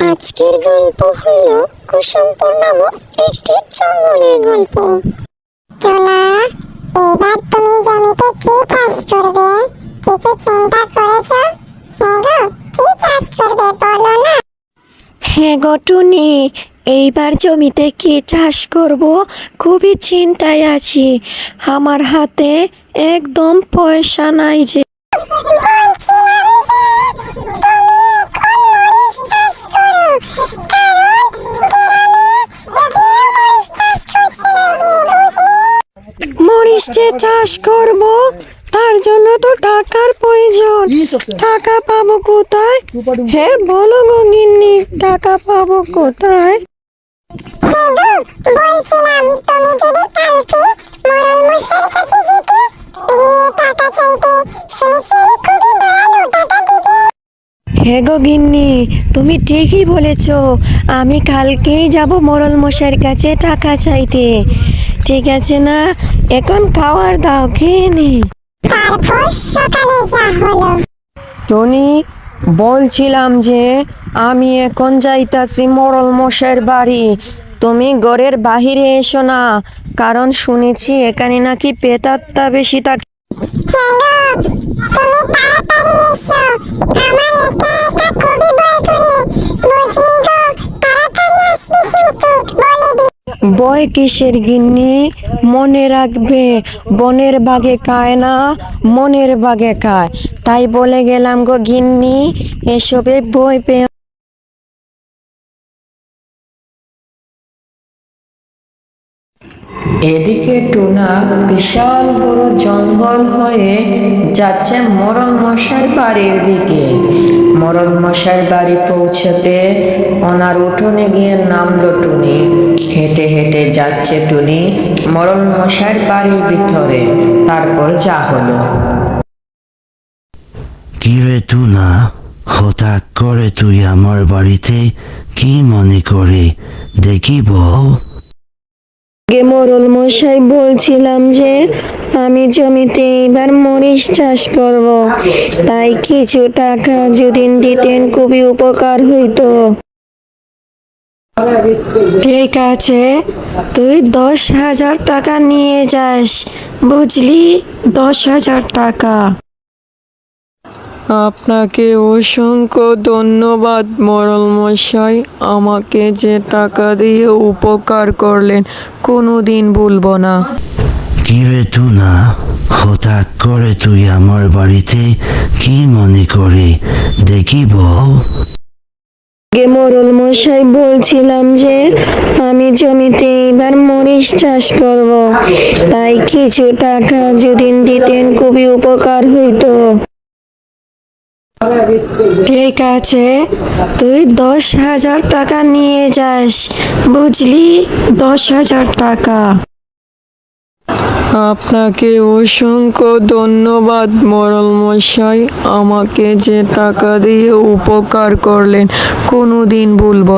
আজকের গল্প হলো কুসুমপুর নামক একটি জঙ্গলের গল্প। চলা এবার তুমি জমিতে কি চাষ করবে? কিছু চিন্তা করেছ? হ্যাঁ গো কি চাষ করবে বলো না? হ্যাঁ গো টুনি এইবার জমিতে কি চাষ করব খুবই চিন্তায় আছি। আমার হাতে একদম পয়সা নাই যে বলছিলাম যে মরিচ চাষ করব, তার জন্য তো টাকার প্রয়োজন। টাকা পাবো কোথায়? হ্যাঁ বলো গো গিন্নি, টাকা পাবো কোথায়? বলছিলাম, তুমি যদি কালকে হ্যাঁ গো গিন্নি তুমি ঠিকই বলেছ। আমি কালকেই যাব মোরল মশাইয়ের কাছে টাকা চাইতে। ঠিক আছে না? এখন খাওয়ার দাও খেয়ে নি। তারপর সকালে যা হলো। টনি বলছিলাম যে আমি এখন যাইতাছি মোরল মশাইয়ের বাড়ি। তুমি ঘরের বাহিরে এসো না কারণ শুনেছি এখানে নাকি পেতাত্তা বেশি থাকে। বয় কিসের গিন্নি? মনে রাখবে, বনের বাগে খায় না, মনের বাগে খায়। তাই বলে গেলাম গো গিন্নি, এসবে বই পেয়ে এদিকে টুনা বিশাল বড় জঙ্গল হয়ে যাচ্ছে মরণ মশার বাড়ির দিকে। মরণ মশার বাড়ি পৌঁছতে ওনার উঠোনে গিয়ে নামলো টুনি। হেঁটে হেঁটে যাচ্ছে টুনি মরণ মশার বাড়ির ভিতরে। তারপর যা হলো। কিরে টুনা? হঠাৎ করে তুই আমার বাড়িতে কি মনে করে? দেখি বল। আগে মোরল মশাই বলছিলাম যে, আমি জমিতে এবার মরিচ চাষ করব। তাই কিছু টাকা যদি দিতেন খুবই উপকার হইতো। ঠিক আছে, তুই দশ হাজার টাকা নিয়ে যাস, বুঝলি? দশ হাজার টাকা। আপনাকে অসংখ্য ধন্যবাদ মরল মশাই আমাকে যে টাকা দিয়ে উপকার করলেন কোনো দিন ভুলবো না। কিরে না হঠাৎ করে তুই আমার বাড়িতে কি মনে করে? দেখি বল। আগে মরল মশাই বলছিলাম যে আমি জমিতে এবার মরিচ চাষ করব। তাই কিছু টাকা যদি দিতেন খুবই উপকার হইতো। ঠিক আছে, তুই দশ হাজার টাকা নিয়ে যাস, বুঝলি? দশ হাজার টাকা। আপনাকে অসংখ্য ধন্যবাদ, মরল মশাই। আমাকে যে টাকা দিয়ে উপকার করলেন কোনো দিন ভুলব